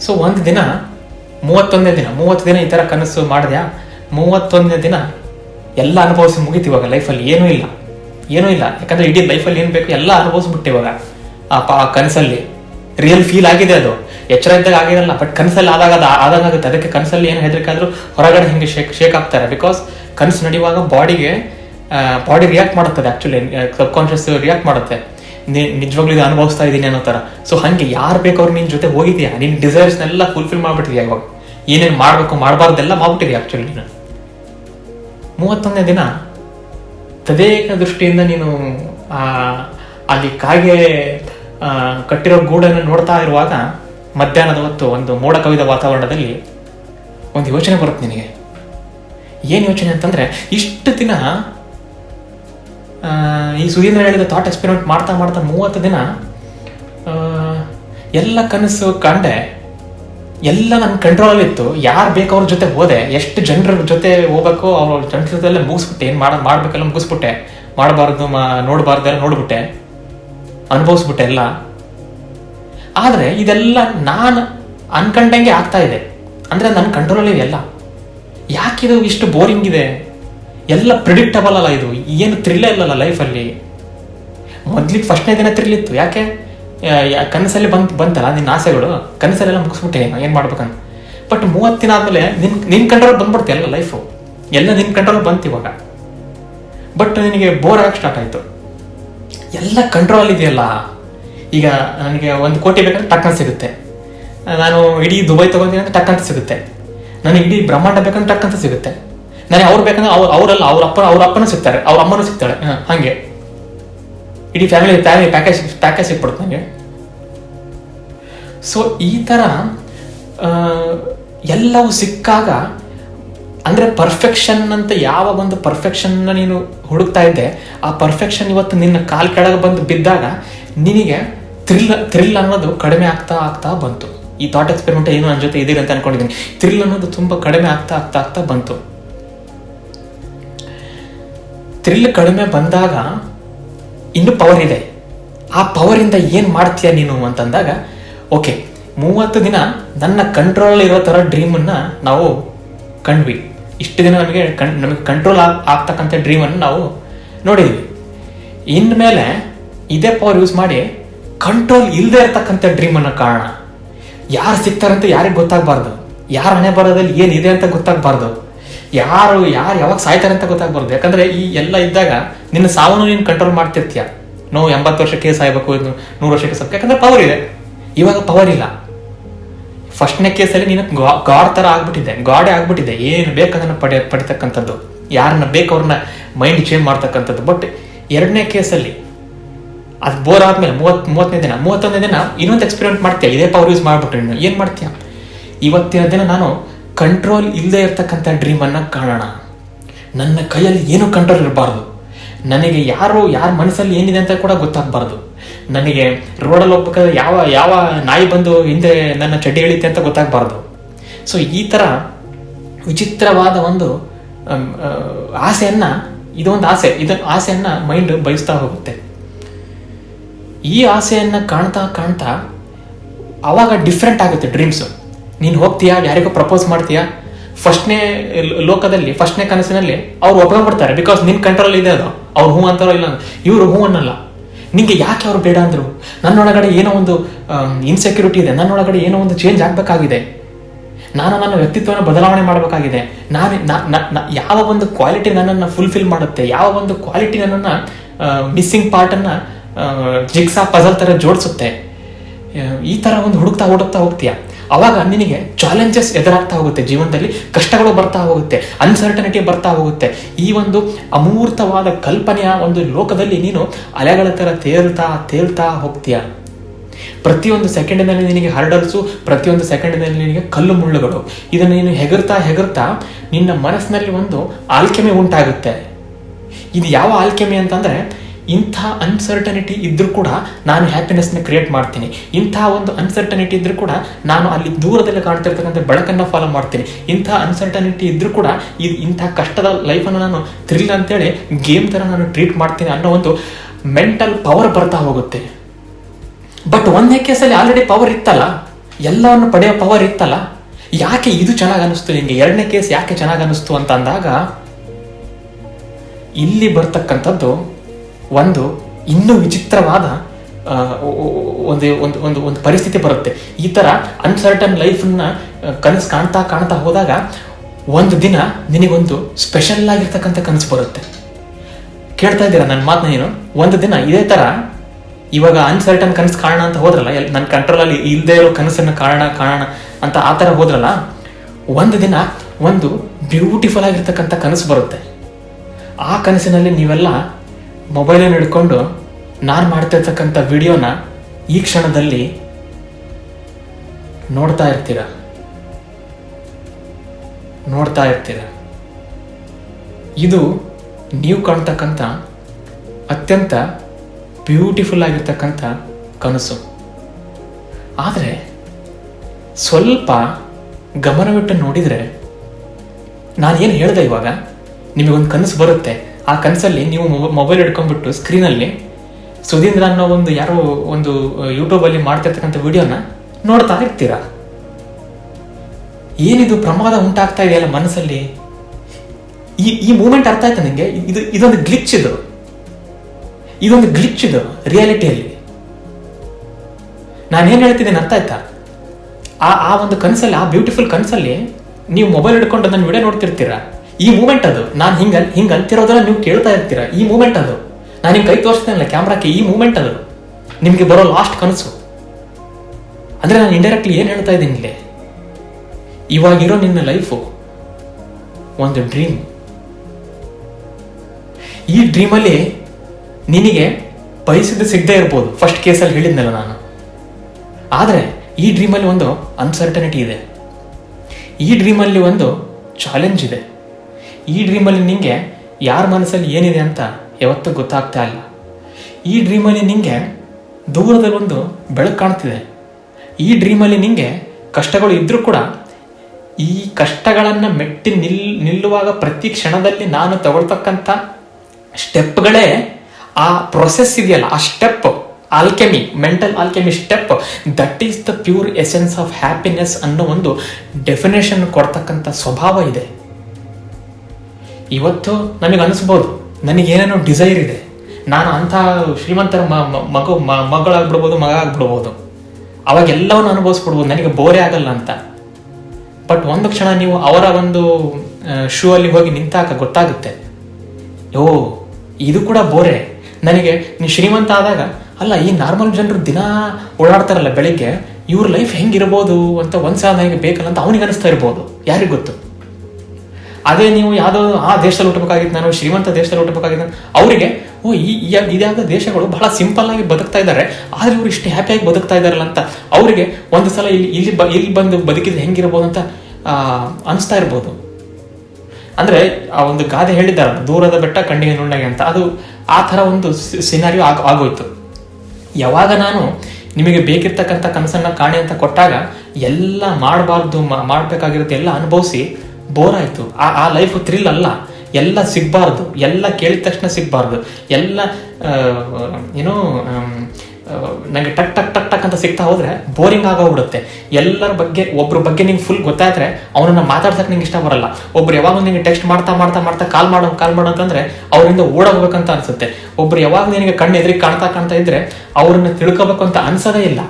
ಸೊ ಒಂದು ದಿನ ಮೂವತ್ತೊಂದನೇ ದಿನ, ಮೂವತ್ತು ದಿನ ಈ ಥರ ಕನಸು ಮಾಡಿದ್ಯಾ? ಮೂವತ್ತೊಂದನೇ ದಿನ ಎಲ್ಲ ಅನುಭವಿಸಿ ಮುಗೀತು ಇವಾಗ ಲೈಫಲ್ಲಿ ಏನೂ ಇಲ್ಲ. ಏನೂ ಇಲ್ಲ. ಯಾಕಂದ್ರೆ ಇಡೀ ಲೈಫಲ್ಲಿ ಏನು ಬೇಕು ಎಲ್ಲ ಅನುಭವಿಸ್ಬಿಟ್ಟು ಇವಾಗ ಆ ಪ ಕನಸಲ್ಲಿ. ರಿಯಲ್ ಫೀಲ್ ಆಗಿದೆ ಅದು. ಎಚ್ಚರ ಇದ್ದಾಗ ಆಗಿರಲ್ಲ ಬಟ್ ಕನಸಲ್ಲಿ ಆದಾಗ ಅದು ಆದಾಗ ಆಗುತ್ತೆ ಅದಕ್ಕೆ ಕನಸಲ್ಲಿ ಏನು ಹೆದರಿಕೆ ಆದರೂ ಹೊರಗಡೆ ಹಿಂಗೆ ಶೇಕ್ ಶೇಕ್ ಆಗ್ತಾರೆ. ಬಿಕಾಸ್ ಕನಸು ನಡೆಯುವಾಗ ಬಾಡಿಗೆ ಬಾಡಿ ರಿಯಾಕ್ಟ್ ಮಾಡುತ್ತದೆ ಆ್ಯಕ್ಚುಲಿ ಸಬ್ ಕಾನ್ಷಿಯಸ್ ರಿಯಾಕ್ಟ್ ಮಾಡುತ್ತೆ. ನಿಜವಾಗ್ಲೂ ಇದು ಅನುಭವಿಸ್ತಾ ಇದ್ದೀನಿ ಅನ್ನೋ ಥರ. ಸೊ ಹಾಗೆ ಯಾರು ಬೇಕವ್ರು ನಿನ್ನ ಜೊತೆ ಹೋಗಿದ್ಯಾ? ನಿನ್ನ ಡಿಸೈರ್ಸ್ನೆಲ್ಲ ಫುಲ್ಫಿಲ್ ಮಾಡಿಬಿಟ್ಟಿದ್ಯಾ ಇವಾಗ? ಏನೇನು ಮಾಡಬೇಕು, ಮಾಡಬಾರ್ದೆಲ್ಲ ಮಾಡ್ಬಿಟ್ಟಿದ್ಯಾ ಆ್ಯಕ್ಚುಲಿ ನೀನು? ಮೂವತ್ತೊಂದನೇ ದಿನ. ತದೇಕ ದೃಷ್ಟಿಯಿಂದ ನೀನು ಆ, ಅಲ್ಲಿ ಕಾಗೆ ಕಟ್ಟಿರೋ ಗೂಡನ್ನು ನೋಡ್ತಾ ಇರುವಾಗ ಮಧ್ಯಾಹ್ನದ ಹೊತ್ತು ಒಂದು ಮೋಡ ಕವಿದ ವಾತಾವರಣದಲ್ಲಿ ಒಂದು ಯೋಚನೆ ಬರುತ್ತೆ ನಿನಗೆ. ಏನು ಯೋಚನೆ ಅಂತಂದರೆ ಇಷ್ಟು ದಿನ ಈ ಸುಧೀಂದ್ರ ಹೇಳಿದ ಥಾಟ್ ಎಕ್ಸ್ಪೆರಿಮೆಂಟ್ ಮಾಡ್ತಾ ಮಾಡ್ತಾ ಮೂವತ್ತು ದಿನ ಎಲ್ಲ ಕನಸು ಕಂಡೆ ಎಲ್ಲ ನನ್ನ ಕಂಟ್ರೋಲಲ್ಲಿ ಇತ್ತು. ಯಾರು ಬೇಕು ಅವ್ರ ಜೊತೆ ಹೋದೆ. ಎಷ್ಟು ಜನರ ಜೊತೆ ಹೋಗ್ಬೇಕು ಅವ್ರ ಜನರ ಜೊತೆ ಎಲ್ಲ ಮುಗಿಸ್ಬಿಟ್ಟೆ. ಏನು ಮಾಡ, ಮಾಡ್ಬೇಕೆಲ್ಲ ಮುಗಿಸ್ಬಿಟ್ಟೆ. ಮಾಡಬಾರ್ದು ಮಾ, ನೋಡಬಾರ್ದು ಎಲ್ಲ ನೋಡ್ಬಿಟ್ಟೆ. ಅನುಭವಿಸ್ಬಿಟ್ಟೆ ಎಲ್ಲ. ಆದರೆ ಇದೆಲ್ಲ ನಾನು ಅನ್ಕಂಡಂಗೆ ಆಗ್ತಾ ಇದೆ. ಅಂದರೆ ನನ್ನ ಕಂಟ್ರೋಲಲ್ಲಿ ಎಲ್ಲ ಯಾಕಿದು ಇಷ್ಟು ಬೋರಿಂಗ್ ಇದೆ? ಎಲ್ಲ ಪ್ರಿಡಿಕ್ಟಬಲ್ ಅಲ್ಲ ಇದು. ಏನು ಥ್ರಿಲ್ಲೇ ಇಲ್ಲಲ್ಲ ಲೈಫಲ್ಲಿ ಮೊದ್ಲಿಗೆ ಫಸ್ಟ್ನೇ ದಿನ ಥ್ರಿಲ್ ಇತ್ತು. ಯಾಕೆ? ಕನಸಲ್ಲಿ ಬಂತ್, ಬಂತಲ್ಲ ನಿನ್ನ ಆಸೆಗಳು? ಕನಸಲ್ಲೆಲ್ಲ ಮುಗಿಸ್ಬಿಟ್ಟೆ, ಏನು ಮಾಡ್ಬೇಕಂತ? ಬಟ್ ಮೂವತ್ತು ದಿನ ಆದಮೇಲೆ ನಿನ್ ನಿನ್ನ ಕಂಟ್ರೋಲ್ ಬಂದ್ಬಿಡ್ತೆ ಎಲ್ಲ ಲೈಫು ಎಲ್ಲ ನಿನ್ನ ಕಂಟ್ರೋಲ್ ಬಂತು ಇವಾಗ. ಬಟ್ ನಿನಗೆ ಬೋರ್ ಆಗಕ್ಕೆ ಸ್ಟಾರ್ಟ್ ಆಯಿತು. ಎಲ್ಲ ಕಂಟ್ರೋಲ್ ಇದೆಯಲ್ಲ? ಈಗ ನನಗೆ ಒಂದು ಕೋಟಿ ಬೇಕಂದ್ರೆ ಟಕ್ ಅಂತ ಸಿಗುತ್ತೆ. ನಾನು ಇಡೀ ದುಬೈ ತಗೊಂತೀನಿ ಅಂತ ಸಿಗುತ್ತೆ. ನನಗೆ ಇಡೀ ಬ್ರಹ್ಮಾಂಡ ಬೇಕಂದ್ರೆ ಟಕ್ ಅಂತ ಸಿಗುತ್ತೆ. ನನಗೆ ಅವ್ರು ಬೇಕಂದ್ರೆ ಅವ್ರು, ಅವರಲ್ಲ, ಅವ್ರ ಅಪ್ಪ, ಅವ್ರ ಅಪ್ಪನೂ ಸಿಗ್ತಾರೆ, ಅವ್ರ ಅಮ್ಮನೂ ಸಿಗ್ತಾಳೆ. ಹಾಗೆ. ಇಡೀ ಫ್ಯಾಮಿಲಿ ಫ್ಯಾಮಿಲಿ ಪ್ಯಾಕೇಜ್ ಪ್ಯಾಕೇಜ್ ಸಿಕ್ಬಿಡುತ್ತೆ ನನಗೆ ಸೊ ಈ ಥರ ಎಲ್ಲವೂ ಸಿಕ್ಕಾಗ, ಅಂದರೆ ಪರ್ಫೆಕ್ಷನ್ ಅಂತ ಯಾವ ಒಂದು ಪರ್ಫೆಕ್ಷನ್ನ ನೀನು ಹುಡುಕ್ತಾ ಇದ್ದೆ, ಆ ಪರ್ಫೆಕ್ಷನ್ ಇವತ್ತು ನಿನ್ನ ಕಾಲು ಕೆಳಗೆ ಬಂದು ಬಿದ್ದಾಗ ನಿನಗೆ ಥ್ರಿಲ್ ಥ್ರಿಲ್ ಅನ್ನೋದು ಕಡಿಮೆ ಆಗ್ತಾ ಆಗ್ತಾ ಬಂತು. ಈ ಥಾಟ್ ಎಕ್ಸ್ಪೆರಿಮೆಂಟ್ ಏನು ನನ್ನ ಜೊತೆ ಇದ್ದೀರಿ ಅಂತ ಅನ್ಕೊಂಡಿದ್ದೀನಿ. ಥ್ರಿಲ್ ಅನ್ನೋದು ತುಂಬ ಕಡಿಮೆ ಆಗ್ತಾ ಆಗ್ತಾ ಆಗ್ತಾ ಬಂತು. ಥ್ರಿಲ್ ಕಡಿಮೆ ಬಂದಾಗ ಇನ್ನು ಪವರ್ ಇದೆ. ಆ ಪವರಿಂದ ಏನು ಮಾಡ್ತೀಯ ನೀನು ಅಂತಂದಾಗ ಓಕೆ ಮೂವತ್ತು ದಿನ ನನ್ನ ಕಂಟ್ರೋಲ್ ಇರೋ ಥರ ಡ್ರೀಮನ್ನು ನಾವು ಕಂಡ್ವಿ. ಇಷ್ಟು ದಿನ ನಮಗೆ ಕಣ್ ನಮಗೆ ಕಂಟ್ರೋಲ್ ಆಗ್ತಕ್ಕಂಥ ಡ್ರೀಮನ್ನು ನಾವು ನೋಡಿದ್ವಿ. ಇನ್ಮೇಲೆ ಇದೇ ಪವರ್ ಯೂಸ್ ಮಾಡಿ ಕಂಟ್ರೋಲ್ ಇಲ್ಲದೆ ಇರ್ತಕ್ಕಂಥ ಡ್ರೀಮನ್ನು ಕಾರಣ ಯಾರು ಸಿಗ್ತಾರಂತ ಯಾರಿಗೆ ಗೊತ್ತಾಗಬಾರ್ದು. ಯಾರ ಹಣೆ ಬರೋದಲ್ಲಿ ಏನಿದೆ ಅಂತ ಗೊತ್ತಾಗಬಾರ್ದು. ಯಾರು ಯಾರು ಯಾವಾಗ ಸಾಯ್ತಾರೆ ಅಂತ ಗೊತ್ತಾಗ್ಬಾರ್ದು ಯಾಕಂದ್ರೆ ಈ ಎಲ್ಲ ಇದ್ದಾಗ ನಿನ್ನ ಸಾವನ್ನು ನೀನು ಕಂಟ್ರೋಲ್ ಮಾಡ್ತಿರ್ತೀಯ. ನೋವು ಎಂಬತ್ತು ವರ್ಷಕ್ಕೆ ಸಾಯ್ಬೇಕು ನೂರು ವರ್ಷಕ್ಕೆ ಸಾಯ್ಬೇಕು. ಯಾಕಂದ್ರೆ ಪವರ್ ಇದೆ. ಇವಾಗ ಪವರ್ ಇಲ್ಲ. ಫಸ್ಟ್ನೇ ಕೇಸಲ್ಲಿ ನೀನು ಗಾಡ್ ಥರ ಆಗ್ಬಿಟ್ಟಿದೆ. ಗಾಡೆ ಆಗ್ಬಿಟ್ಟಿದೆ. ಏನು ಬೇಕದನ್ನು ಪಡೆ, ಪಡಿತಕ್ಕಂಥದ್ದು. ಯಾರನ್ನ ಬೇಕು ಅವ್ರನ್ನ ಮೈಂಡ್ ಚೇಂಜ್ ಮಾಡ್ತಕ್ಕಂಥದ್ದು. ಬಟ್ ಎರಡನೇ ಕೇಸಲ್ಲಿ ಅದು ಬೋರ್ ಆದ್ಮೇಲೆ ಮೂವತ್, ಮೂವತ್ತನೇ ದಿನ ಮೂವತ್ತೊಂದನೇ ದಿನ ಇನ್ನೊಂದು ಎಕ್ಸ್ಪೆರಿಮೆಂಟ್ ಮಾಡ್ತೀಯ. ಇದೇ ಪವರ್ ಯೂಸ್ ಮಾಡ್ಬಿಟ್ಟು ನೀನು. ಏನು ಮಾಡ್ತೀಯ? ಇವತ್ತಿನ ದಿನ ನಾನು ಕಂಟ್ರೋಲ್ ಇಲ್ಲದೆ ಇರ್ತಕ್ಕಂಥ ಡ್ರೀಮನ್ನು ಕಾಣೋಣ. ನನ್ನ ಕೈಯಲ್ಲಿ ಏನೂ ಕಂಟ್ರೋಲ್ ಇರಬಾರ್ದು. ನನಗೆ ಯಾರು, ಯಾರ ಮನಸ್ಸಲ್ಲಿ ಏನಿದೆ ಅಂತ ಕೂಡ ಗೊತ್ತಾಗಬಾರ್ದು. ನನಗೆ ರೋಡಲ್ಲಿ ಹೋಗ್ಬೇಕಾದ್ರೆ ಯಾವ ಯಾವ ನಾಯಿ ಬಂದು ಹಿಂದೆ ನನ್ನ ಚಡ್ಡಿ ಎಳಿತೆ ಅಂತ ಗೊತ್ತಾಗಬಾರ್ದು. ಸೊ ಈ ಥರ ವಿಚಿತ್ರವಾದ ಒಂದು ಆಸೆಯನ್ನು, ಇದೊಂದು ಆಸೆ ಇದ ಆಸೆಯನ್ನು ಮೈಂಡ್ ಬಯಸ್ತಾ ಹೋಗುತ್ತೆ. ಈ ಆಸೆಯನ್ನು ಕಾಣ್ತಾ ಕಾಣ್ತಾ ಅವಾಗ ಡಿಫ್ರೆಂಟ್ ಆಗುತ್ತೆ ಡ್ರೀಮ್ಸು ನೀನು ಹೋಗ್ತೀಯಾ? ಯಾರಿಗೂ ಪ್ರಪೋಸ್ ಮಾಡ್ತೀಯಾ? ಫಸ್ಟ್ನೇ ಲೋಕದಲ್ಲಿ, ಫಸ್ಟ್ನೇ ಕನಸಿನಲ್ಲಿ ಅವ್ರು ಒಪ್ಕೊಂಡ್ಬಿಡ್ತಾರೆ. ಬಿಕಾಸ್ ನಿನ್ ಕಂಟ್ರೋಲ್ ಇದೆ ಅದು. ಅವ್ರು ಹೂ ಅಂತಾರೋ ಇಲ್ಲ ಇವರು ಹೂ ಅನ್ನಲ್ಲ. ನಿಂಗೆ ಯಾಕೆ ಅವ್ರು ಬೇಡ ಅಂದ್ರು? ನನ್ನೊಳಗಡೆ ಏನೋ ಒಂದು ಇನ್ಸೆಕ್ಯೂರಿಟಿ ಇದೆ. ನನ್ನೊಳಗಡೆ ಏನೋ ಒಂದು ಚೇಂಜ್ ಆಗಬೇಕಾಗಿದೆ. ನಾನು ನನ್ನ ವ್ಯಕ್ತಿತ್ವನ ಬದಲಾವಣೆ ಮಾಡಬೇಕಾಗಿದೆ. ನಾನು ಯಾವ ಒಂದು ಕ್ವಾಲಿಟಿ ನನ್ನನ್ನು ಫುಲ್ಫಿಲ್ ಮಾಡುತ್ತೆ? ಯಾವ ಒಂದು ಕ್ವಾಲಿಟಿ ನನ್ನನ್ನು ಮಿಸ್ಸಿಂಗ್ ಪಾರ್ಟನ್ನು ಜಿಗ್ಸಾ ಪಜಲ್ ಥರ ಜೋಡಿಸುತ್ತೆ? ಈ ಥರ ಒಂದು ಹುಡುಕ್ತಾ ಹುಡುಕ್ತಾ ಹೋಗ್ತೀಯ? ಅವಾಗ ನಿನಗೆ ಚಾಲೆಂಜಸ್ ಎದುರಾಗ್ತಾ ಹೋಗುತ್ತೆ. ಜೀವನದಲ್ಲಿ ಕಷ್ಟಗಳು ಬರ್ತಾ ಹೋಗುತ್ತೆ. ಅನ್ಸರ್ಟನಿಟಿ ಬರ್ತಾ ಹೋಗುತ್ತೆ. ಈ ಒಂದು ಅಮೂರ್ತವಾದ ಕಲ್ಪನೆಯ ಒಂದು ಲೋಕದಲ್ಲಿ ನೀನು ಅಲೆಗಳ ಥರ ತೇಲ್ತಾ ತೇಲ್ತಾ ಹೋಗ್ತೀಯ. ಪ್ರತಿಯೊಂದು ಸೆಕೆಂಡಿನಲ್ಲಿ ನಿನಗೆ ಹರಡಲ್ಸು, ಪ್ರತಿಯೊಂದು ಸೆಕೆಂಡಿನಲ್ಲಿ ನಿನಗೆ ಕಲ್ಲು ಮುಳ್ಳುಗಳು. ಇದನ್ನು ನೀನು ಹೆಗರ್ತಾ ಹೆಗರ್ತಾ ನಿನ್ನ ಮನಸ್ಸಿನಲ್ಲಿ ಒಂದು ಆಲ್ಕೆಮೆ ಉಂಟಾಗುತ್ತೆ. ಇದು ಯಾವ ಆಲ್ಕೆಮೆ ಅಂತಂದ್ರೆ ಇಂಥ ಅನ್ಸರ್ಟನಿಟಿ ಇದ್ದರೂ ಕೂಡ ನಾನು ಹ್ಯಾಪಿನೆಸ್ನ ಕ್ರಿಯೇಟ್ ಮಾಡ್ತೀನಿ. ಇಂಥ ಒಂದು ಅನ್ಸರ್ಟನಿಟಿ ಇದ್ದರೂ ಕೂಡ ನಾನು ಅಲ್ಲಿ ದೂರದಲ್ಲಿ ಕಾಣ್ತಿರ್ತಕ್ಕಂಥ ಬೆಳಕನ್ನು ಫಾಲೋ ಮಾಡ್ತೀನಿ. ಇಂಥ ಅನ್ಸರ್ಟನಿಟಿ ಇದ್ದರೂ ಕೂಡ ಇದು ಇಂಥ ಕಷ್ಟದ ಲೈಫನ್ನು ನಾನು ಥ್ರಿಲ್ ಅಂತೇಳಿ ಗೇಮ್ ಥರ ನಾನು ಟ್ರೀಟ್ ಮಾಡ್ತೀನಿ ಅನ್ನೋ ಒಂದು ಮೆಂಟಲ್ ಪವರ್ ಬರ್ತಾ ಹೋಗುತ್ತೆ. ಬಟ್ ಒಂದೇ ಕೇಸಲ್ಲಿ ಆಲ್ರೆಡಿ ಪವರ್ ಇತ್ತಲ್ಲ? ಎಲ್ಲವನ್ನು ಪಡೆಯೋ ಪವರ್ ಇತ್ತಲ್ಲ? ಯಾಕೆ ಇದು ಚೆನ್ನಾಗಿ ಅನಿಸ್ತು ನಿಮಗೆ ಎರಡನೇ ಕೇಸ್ ಯಾಕೆ ಚೆನ್ನಾಗಿ ಅನಿಸ್ತು ಅಂತ ಅಂದಾಗ, ಇಲ್ಲಿ ಬರ್ತಕ್ಕಂಥದ್ದು ಒಂದು ಇನ್ನೂ ವಿಚಿತ್ರವಾದ ಒಂದು ಒಂದು ಒಂದು ಒಂದು ಪರಿಸ್ಥಿತಿ ಬರುತ್ತೆ. ಈ ಥರ ಅನ್ಸರ್ಟನ್ ಲೈಫನ್ನ ಕನಸು ಕಾಣ್ತಾ ಕಾಣ್ತಾ ಹೋದಾಗ ಒಂದು ದಿನ ನಿನಗೊಂದು ಸ್ಪೆಷಲ್ ಆಗಿರ್ತಕ್ಕಂಥ ಕನಸು ಬರುತ್ತೆ. ಕೇಳ್ತಾ ಇದ್ದೀರಾ ನನ್ನ ಮಾತನ್ನ ನೀನು? ಒಂದು ದಿನ ಇದೇ ಥರ ಇವಾಗ ಅನ್ಸರ್ಟನ್ ಕನಸು ಕಾರಣ ಅಂತ ಹೋದ್ರಲ್ಲ ಎಲ್ಲಿ ನನ್ನ ಕಂಟ್ರೋಲಲ್ಲಿ ಇಲ್ಲದೆ ಇರೋ ಕನಸನ್ನು ಕಾರಣ ಕಾರಣ ಅಂತ ಆ ಥರ ಹೋದ್ರಲ್ಲ, ಒಂದು ದಿನ ಒಂದು ಬ್ಯೂಟಿಫುಲ್ ಆಗಿರ್ತಕ್ಕಂಥ ಕನಸು ಬರುತ್ತೆ. ಆ ಕನಸಿನಲ್ಲಿ ನೀವೆಲ್ಲ ಮೊಬೈಲನ್ನು ಹಿಡ್ಕೊಂಡು ನಾನು ಮಾಡ್ತಿರ್ತಕ್ಕಂಥ ವಿಡಿಯೋನ ಈ ಕ್ಷಣದಲ್ಲಿ ನೋಡ್ತಾ ಇರ್ತೀರ. ನೋಡ್ತಾ ಇರ್ತೀರ. ಇದು ನೀವು ಕಾಣ್ತಕ್ಕಂಥ ಅತ್ಯಂತ ಬ್ಯೂಟಿಫುಲ್ ಆಗಿರ್ತಕ್ಕಂಥ ಕನಸು. ಆದರೆ ಸ್ವಲ್ಪ ಗಮನವಿಟ್ಟು ನೋಡಿದರೆ ನಾನು ಏನು ಹೇಳಿದೆ ಇವಾಗ? ನಿಮಗೊಂದು ಕನಸು ಬರುತ್ತೆ. ಆ ಕನಸಲ್ಲಿ ನೀವು ಮೊಬೈಲ್ ಹಿಡ್ಕೊಂಡ್ಬಿಟ್ಟು ಸ್ಕ್ರೀನಲ್ಲಿ ಸುಧೀಂದ್ರ ಅನ್ನೋ ಒಂದು ಯಾರೋ ಒಂದು ಯೂಟ್ಯೂಬಲ್ಲಿ ಮಾಡ್ತಿರ್ತಕ್ಕಂಥ ವಿಡಿಯೋನ ನೋಡ್ತಾ ಇರ್ತೀರ? ಏನಿದು ಪ್ರಮಾದ ಉಂಟಾಗ್ತಾ ಇದೆಯಲ್ಲ ಮನಸ್ಸಲ್ಲಿ? ಈ ಈ ಮೂಮೆಂಟ್ ಅರ್ಥ ಆಯ್ತಾ ನಿಮಗೆ ಇದು, ಇದೊಂದು ಗ್ಲಿಚ್ ಇದು. ಇದೊಂದು ಗ್ಲಿಚ್ ಇದು ರಿಯಾಲಿಟಿಯಲ್ಲಿ ನಾನೇನು ಹೇಳ್ತಿದ್ದೇನೆ ಅರ್ಥ ಆಯ್ತಾ? ಆ ಆ ಒಂದು ಕನಸಲ್ಲಿ, ಆ ಬ್ಯೂಟಿಫುಲ್ ಕನಸಲ್ಲಿ ನೀವು ಮೊಬೈಲ್ ಹಿಡ್ಕೊಂಡು ನನ್ನ ವಿಡಿಯೋ ನೋಡ್ತಿರ್ತೀರಾ? ಈ ಮೂಮೆಂಟ್ ಅದು. ನಾನು ಹಿಂಗ ಹಿಂಗ ಅಂತಿರೋದನ್ನ ನೀವು ಕೇಳ್ತಾ ಇರ್ತೀರ. ಈ ಮೂಮೆಂಟ್ ಅದು. ನಾನು ನಿಮ್ಗೆ ಕೈ ತೋರಿಸ್ತೇನಲ್ಲ ಕ್ಯಾಮ್ರಾಕ್ಕೆ ಈ ಮೂಮೆಂಟ್ ಅದು. ನಿಮಗೆ ಬರೋ ಲಾಸ್ಟ್ ಕನಸು. ಅಂದರೆ ನಾನು ಇಂಡೈರೆಕ್ಟ್ಲಿ ಏನು ಹೇಳ್ತಾ ಇದ್ದೀನಿ ಇಲ್ಲಿ? ಇವಾಗಿರೋ ನಿನ್ನ ಲೈಫು ಒಂದು ಡ್ರೀಮ್ ಈ ಡ್ರೀಮಲ್ಲಿ ನಿನಗೆ ಬಯಸಿದ್ದು ಸಿಗದೆ ಇರ್ಬೋದು. ಫಸ್ಟ್ ಕೇಸಲ್ಲಿ ಹೇಳಿದ್ನಲ್ಲ ನಾನು. ಆದರೆ ಈ ಡ್ರೀಮಲ್ಲಿ ಒಂದು ಅನ್ಸರ್ಟನಿಟಿ ಇದೆ. ಈ ಡ್ರೀಮಲ್ಲಿ ಒಂದು ಚಾಲೆಂಜ್ ಇದೆ. ಈ ಡ್ರೀಮಲ್ಲಿ ನಿಮಗೆ ಯಾರ ಮನಸ್ಸಲ್ಲಿ ಏನಿದೆ ಅಂತ ಯಾವತ್ತೂ ಗೊತ್ತಾಗ್ತಾ ಇಲ್ಲ. ಈ ಡ್ರೀಮಲ್ಲಿ ನಿಮಗೆ ದೂರದಲ್ಲಿ ಒಂದು ಬೆಳಕು ಕಾಣ್ತಿದೆ. ಈ ಡ್ರೀಮಲ್ಲಿ ನಿಮಗೆ ಕಷ್ಟಗಳು ಇದ್ದರೂ ಕೂಡ ಈ ಕಷ್ಟಗಳನ್ನು ಮೆಟ್ಟಿ ನಿಲ್, ನಿಲ್ಲುವಾಗ ಪ್ರತಿ ಕ್ಷಣದಲ್ಲಿ ನಾನು ತಗೊಳ್ತಕ್ಕಂಥ ಸ್ಟೆಪ್ಗಳೇ ಆ ಪ್ರೊಸೆಸ್ ಇದೆಯಲ್ಲ, ಆ step alchemy mental alchemy step that is the pure essence of happiness ಅನ್ನೋ ಒಂದು ಡೆಫಿನೇಷನ್ ಕೊಡ್ತಕ್ಕಂಥ ಸ್ವಭಾವ ಇದೆ. ಇವತ್ತು ನಮಗೆ ಅನಿಸ್ಬೋದು ನನಗೇನೇನೋ ಡಿಸೈರ್ ಇದೆ. ನಾನು ಅಂಥ ಶ್ರೀಮಂತರ ಮಗು, ಮ- ಮಗಳಾಗ್ಬಿಡ್ಬೋದು ಮಗ ಆಗ್ಬಿಡ್ಬೋದು ಅವಾಗೆಲ್ಲವನ್ನು ಅನುಭವಿಸ್ಬಿಡ್ಬೋದು, ನನಗೆ ಬೋರೆ ಆಗಲ್ಲ ಅಂತ. ಬಟ್ ಒಂದು ಕ್ಷಣ ನೀವು ಅವರ ಒಂದು ಶೂ ಅಲ್ಲಿ ಹೋಗಿ ನಿಂತಾಕ ಗೊತ್ತಾಗುತ್ತೆ. ಓ ಇದು ಕೂಡ ಬೋರೆ. ನನಗೆ ನೀ ಶ್ರೀಮಂತ ಆದಾಗ, ಅಲ್ಲ, ಈ ನಾರ್ಮಲ್ ಜನರು ದಿನ ಓಡಾಡ್ತಾರಲ್ಲ ಬೆಳಿಗ್ಗೆ, ಇವ್ರ ಲೈಫ್ ಹೆಂಗಿರ್ಬೋದು ಅಂತ ಒಂದ್ಸಲ ನನಗೆ ಬೇಕಲ್ಲ ಅಂತ ಅವನಿಗೆ ಅನಿಸ್ತಾ ಇರ್ಬೋದು. ಯಾರಿಗ್ ಗೊತ್ತು? ಅದೇ ನೀವು ಯಾವುದೋ ಆ ದೇಶದಲ್ಲಿ ಹುಟ್ಟಬೇಕಾಗಿತ್ತು, ನಾನು ಶ್ರೀಮಂತ ದೇಶದಲ್ಲಿ ಹುಟ್ಟಬೇಕಾಗಿತ್ತು. ಅವರಿಗೆ, ಓ, ಈ ಇದ್ಯಾವ ದೇಶಗಳು ಬಹಳ ಸಿಂಪಲ್ ಆಗಿ ಬದುಕ್ತಾ ಇದ್ದಾರೆ ಆದ್ರೆ ಇವರು ಇಷ್ಟು ಹ್ಯಾಪಿಯಾಗಿ ಬದುಕ್ತಾ ಇದಾರಲ್ಲ ಅಂತ ಅವರಿಗೆ ಒಂದು ಸಲ ಇಲ್ಲಿ ಇಲ್ಲಿ ಬ, ಇಲ್ಲಿ ಬಂದು ಬದುಕಿದ್ರೆ ಹೆಂಗಿರ್ಬೋದು ಅಂತ ಅನಿಸ್ತಾ ಇರ್ಬೋದು. ಅಂದ್ರೆ ಆ ಒಂದು ಗಾದೆ ಹೇಳಿದ್ದಾರೆ, ದೂರದ ಬೆಟ್ಟ ಕಣ್ಣಿಗೆ ನುಣ್ಣಗೆ ಅಂತ. ಅದು ಆ ಥರ ಒಂದು ಸಿನಾರಿಯೋ ಆಗ, ಆಗೋಯ್ತು. ಯಾವಾಗ ನಾನು ನಿಮಗೆ ಬೇಕಿರ್ತಕ್ಕಂಥ ಕನಸನ್ನ, ಕಾಣಿ ಅಂತ ಕೊಟ್ಟಾಗ ಎಲ್ಲ ಮಾಡಬಾರ್ದು ಮಾಡಬೇಕಾಗಿರುತ್ತೆ, ಎಲ್ಲ ಅನುಭವಿಸಿ ಬೋರ್ ಆಯ್ತು. ಆ ಆ ಲೈಫ್ ಥ್ರಿಲ್ ಅಲ್ಲ. ಎಲ್ಲ ಸಿಗಬಾರ್ದು. ಎಲ್ಲ ಕೇಳಿದ ತಕ್ಷಣ ಸಿಗಬಾರ್ದು. ಎಲ್ಲ ಏನೋ ನನಗೆ ಟಕ್ ಟಕ್ ಟಕ್ ಟಕ್ ಅಂತ ಸಿಗ್ತಾ ಹೋದ್ರೆ ಬೋರಿಂಗ್ ಆಗೋಗ್ಬಿಡುತ್ತೆ. ಎಲ್ಲರ ಬಗ್ಗೆ ಒಬ್ಬರ ಬಗ್ಗೆ ನಿಂಗೆ ಫುಲ್ ಗೊತ್ತಾದ್ರೆ ಅವನನ್ನ ಮಾತಾಡ್ಸಕ್ ನಿಂಗೆ ಇಷ್ಟ ಬರಲ್ಲ. ಒಬ್ರು ಯಾವಾಗ ನಿನಗೆ ಟೆಕ್ಸ್ಟ್ ಮಾಡ್ತಾ ಮಾಡ್ತಾ ಮಾಡ್ತಾ ಕಾಲ್ ಮಾಡೋ ಕಾಲ್ ಮಾಡೋ ಅಂತಂದ್ರೆ ಅವರಿಂದ ಓಡೋಗ್ಬೇಕಂತ ಅನ್ಸುತ್ತೆ. ಒಬ್ರು ಯಾವಾಗ ನಿನಗೆ ಕಣ್ಣು ಎದುರಿಗೆ ಕಾಣ್ತಾ ಕಾಣ್ತಾ ಇದ್ರೆ ಅವ್ರನ್ನ ತಿಳ್ಕೊಬೇಕು ಅಂತ ಅನ್ಸೋದೇ ಇಲ್ಲ.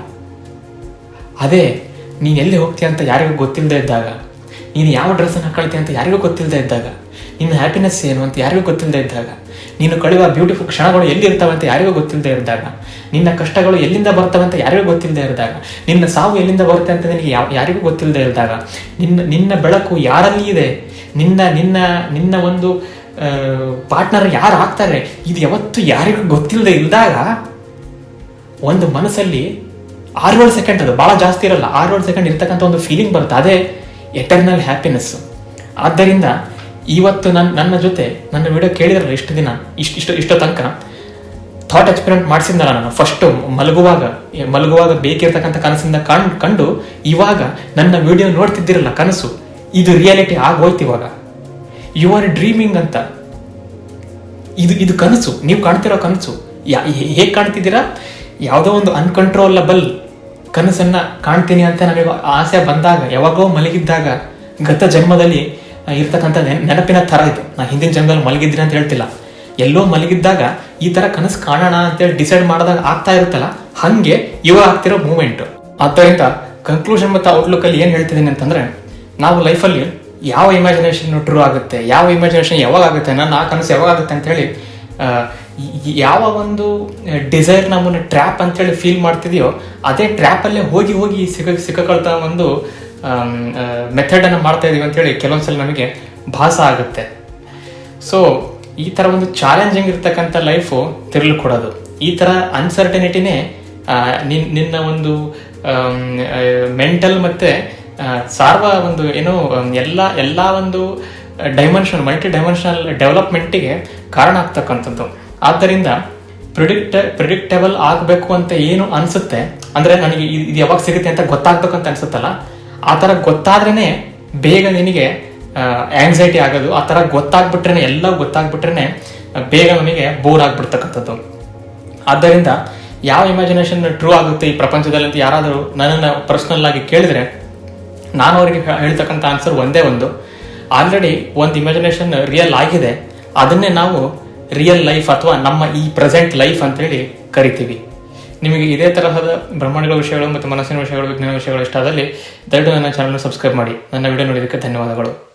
ಅದೇ, ನೀನು ಎಲ್ಲಿ ಹೋಗ್ತೀಯ ಅಂತ ಯಾರಿಗೂ ಗೊತ್ತಿಲ್ಲದೆ ಇದ್ದಾಗ. ನೀನು ಯಾವ ಡ್ರೆಸ್ ಹಾಕೊಳ್ತೀಯ ಅಂತ ಯಾರಿಗೂ ಗೊತ್ತಿಲ್ಲದೆ ಇದ್ದಾಗ, ನಿನ್ನ ಹ್ಯಾಪಿನೆಸ್ ಏನು ಅಂತ ಯಾರಿಗೂ ಗೊತ್ತಿಲ್ಲದೆ ಇದ್ದಾಗ, ನೀನು ಕಳೆಯುವ ಬ್ಯೂಟಿಫುಲ್ ಕ್ಷಣಗಳು ಎಲ್ಲಿ ಇರ್ತವೆ ಅಂತ ಯಾರಿಗೂ ಗೊತ್ತಿಲ್ಲದೆ ಇದ್ದಾಗ, ನಿನ್ನ ಕಷ್ಟಗಳು ಎಲ್ಲಿಂದ ಬರ್ತವೆ ಅಂತ ಯಾರಿಗೂ ಗೊತ್ತಿಲ್ಲದೆ ಇದ್ದಾಗ, ನಿನ್ನ ಸಾವು ಎಲ್ಲಿಂದ ಬರುತ್ತೆ ಅಂತ ನಿನಗೆ ಯಾರಿಗೂ ಗೊತ್ತಿಲ್ಲದೆ ಇದ್ದಾಗ, ನಿನ್ನ ನಿನ್ನ ಬೆಳಕು ಯಾರಲ್ಲಿ ಇದೆ? ನಿನ್ನ ನಿನ್ನ ನಿನ್ನ ಒಂದು ಪಾರ್ಟ್ನರ್ ಯಾರು ಆಗ್ತಾರೆ? ಇದು ಯಾವತ್ತು ಯಾರಿಗೂ ಗೊತ್ತಿಲ್ಲದೆ ಇದ್ದಾಗ ಒಂದು ಮನಸ್ಸಲ್ಲಿ ಆರೇಳು ಸೆಕೆಂಡ್ ಅದು ಬಹಳ ಜಾಸ್ತಿ ಇರಲ್ಲ ಆರೇಳು ಸೆಕೆಂಡ್ ಇರ್ತಕ್ಕಂಥ ಒಂದು ಫೀಲಿಂಗ್ ಬರುತ್ತೆ. ಅದೇ ಎಟರ್ನಲ್ ಹ್ಯಾಪಿನೆಸ್ ಆದ್ದರಿಂದ ಇವತ್ತು ನನ್ನ ನನ್ನ ಜೊತೆ ನನ್ನ ವಿಡಿಯೋ ಕೇಳಿದ್ರಲ್ಲ ಇಷ್ಟು ದಿನ, ಇಷ್ಟು ಇಷ್ಟು, ಇಷ್ಟೋ ತನಕ ಥಾಟ್ ಎಕ್ಸ್ಪೆರಿಮೆಂಟ್ ಮಾಡಿಸಿದ್ನಲ್ಲ ನಾನು. ಫಸ್ಟು ಮಲಗುವಾಗ ಮಲಗುವಾಗ ಬೇಕಿರ್ತಕ್ಕಂಥ ಕನಸಿಂದ ಕಂಡು ಕಂಡು ಇವಾಗ ನನ್ನ ವಿಡಿಯೋ ನೋಡ್ತಿದ್ದಿರಲ್ಲ ಕನಸು, ಇದು ರಿಯಾಲಿಟಿ ಆಗೋಯ್ತು ಇವಾಗ. ಯು ಆರ್ ಡ್ರೀಮಿಂಗ್ ಅಂತ. ಇದು ಇದು ಕನಸು. ನೀವು ಕಾಣ್ತಿರೋ ಕನಸು. ಯಾ- ಹೇಗ್ ಕಾಣ್ತಿದ್ದೀರಾ? ಯಾವುದೋ ಒಂದು ಅನ್ಕಂಟ್ರೋಲಬಲ್ ಕನಸನ್ನ ಕಾಣ್ತೀನಿ ಅಂತ ನಮಗೆ ಆಸೆ ಬಂದಾಗ ಯಾವಾಗೋ ಮಲಗಿದ್ದಾಗ, ಗತ ಜನ್ಮದಲ್ಲಿ ಇರ್ತಕ್ಕಂಥ ನೆನಪಿನ ಥರ ಇದು. ನಾ ಹಿಂದಿನ ಜನ್ಮದಲ್ಲಿ ಮಲಗಿದ್ದೀನಿ ಅಂತ ಹೇಳ್ತಿಲ್ಲ. ಎಲ್ಲೋ ಮಲಗಿದ್ದಾಗ ಈ ತರ ಕನಸು ಕಾಣೋಣ ಅಂತೇಳಿ ಡಿಸೈಡ್ ಮಾಡಿದಾಗ ಆಗ್ತಾ ಇರುತ್ತಲ್ಲ, ಹಾಗೆ ಇವಾಗ ಆಗ್ತಿರೋ ಮೂಮೆಂಟ್. ಆದ್ದರಿಂದ ಕನ್ಕ್ಲೂಷನ್ ಮತ್ತು ಔಟ್ಲುಕ್ ಅಲ್ಲಿ ಏನ್ ಹೇಳ್ತಿದ್ದೀನಿ ಅಂತಂದ್ರೆ, ನಾವು ಲೈಫಲ್ಲಿ ಯಾವ ಇಮ್ಯಾಜಿನೇಷನ್ ಟ್ರೂ ಆಗುತ್ತೆ, ಯಾವ ಇಮ್ಯಾಜಿನೇಷನ್ ಯಾವಾಗ ಆಗುತ್ತೆ ನನ್ನ ಆ ಕನಸು ಯಾವಾಗ ಆಗುತ್ತೆ ಅಂತ ಹೇಳಿ ಯಾವ ಒಂದು ಡಿಸೈರ್ ನಮ್ಮನ್ನು ಟ್ರ್ಯಾಪ್ ಅಂತೇಳಿ ಫೀಲ್ ಮಾಡ್ತಿದೆಯೋ, ಅದೇ ಟ್ರ್ಯಾಪಲ್ಲೇ ಹೋಗಿ ಹೋಗಿ ಸಿಕ್ಕ, ಸಿಕ್ಕಕೊಳ್ತಾ ಒಂದು ಮೆಥಡ್ ಅನ್ನು ಮಾಡ್ತಾ ಇದೀವಿ ಅಂತೇಳಿ ಕೆಲವೊಂದ್ಸಲ ನಮಗೆ ಭಾಸ ಆಗುತ್ತೆ. ಸೊ ಈ ಥರ ಒಂದು ಚಾಲೆಂಜಿಂಗ್ ಇರ್ತಕ್ಕಂಥ ಲೈಫು ತಿರುಳು ಕೊಡೋದು. ಈ ಥರ ಅನ್ಸರ್ಟನಿಟಿನೇ ನಿನ್, ನಿನ್ನ ಒಂದು ಮೆಂಟಲ್ ಮತ್ತೆ ಸಾರ್ವ ಒಂದು ಏನೋ ಎಲ್ಲ ಎಲ್ಲ ಒಂದು ಡೈಮೆನ್ಷನ್ ಮಲ್ಟಿ ಡೈಮೆನ್ಷನಲ್ ಡೆವಲಪ್ಮೆಂಟಿಗೆ ಕಾರಣ ಆಗ್ತಕ್ಕಂಥದ್ದು. ಆದ್ದರಿಂದ ಪ್ರಿಡಿಕ್ಟ ಪ್ರಿಡಿಕ್ಟೇಬಲ್ ಆಗಬೇಕು ಅಂತ ಏನು ಅನಿಸುತ್ತೆ? ಅಂದರೆ ನನಗೆ ಇದು ಯಾವಾಗ ಸಿಗುತ್ತೆ ಅಂತ ಗೊತ್ತಾಗ್ಬೇಕು ಅಂತ ಅನ್ಸುತ್ತಲ್ಲ? ಆ ಥರ ಗೊತ್ತಾದ್ರೇ ಬೇಗ ನಿನಗೆ ಆಂಗ್ಸೈಟಿ ಆಗೋದು. ಆ ಥರ ಗೊತ್ತಾಗ್ಬಿಟ್ರೇನೆ, ಎಲ್ಲ ಗೊತ್ತಾಗ್ಬಿಟ್ರೇನೆ ಬೇಗ ನಮಗೆ ಬೋರ್ ಆಗ್ಬಿಡ್ತಕ್ಕಂಥದ್ದು. ಆದ್ದರಿಂದ ಯಾವ ಇಮ್ಯಾಜಿನೇಷನ್ ಟ್ರೂ ಆಗುತ್ತೆ ಈ ಪ್ರಪಂಚದಲ್ಲಿ ಅಂತ ಯಾರಾದರೂ ನನ್ನನ್ನು ಪರ್ಸ್ನಲ್ ಆಗಿ ಕೇಳಿದ್ರೆ, ನಾನು ಅವರಿಗೆ ಹೇಳ್ತಕ್ಕಂಥ ಆನ್ಸರ್ ಒಂದೇ ಒಂದು. ಆಲ್ರೆಡಿ ಒಂದು ಇಮ್ಯಾಜಿನೇಷನ್ ರಿಯಲ್ ಆಗಿದೆ. ಅದನ್ನೇ ನಾವು ರಿಯಲ್ ಲೈಫ್ ಅಥವಾ ನಮ್ಮ ಈ ಪ್ರೆಸೆಂಟ್ ಲೈಫ್ ಅಂತೇಳಿ ಕರಿತೀವಿ. ನಿಮಗೆ ಇದೇ ತರಹದ ಬ್ರಹ್ಮಾಂಡಗಳ ವಿಷಯಗಳು ಮತ್ತು ಮನಸ್ಸಿನ ವಿಷಯಗಳು ವಿಜ್ಞಾನ ವಿಷಯಗಳು ಇಷ್ಟ ಆದಲ್ಲಿ ದಯವಿಟ್ಟು ನನ್ನ ಚಾನಲ್ ಸಬ್ಸ್ಕ್ರೈಬ್ ಮಾಡಿ. ನನ್ನ ವಿಡಿಯೋ ನೋಡಿದ್ದಕ್ಕೆ ಧನ್ಯವಾದಗಳು.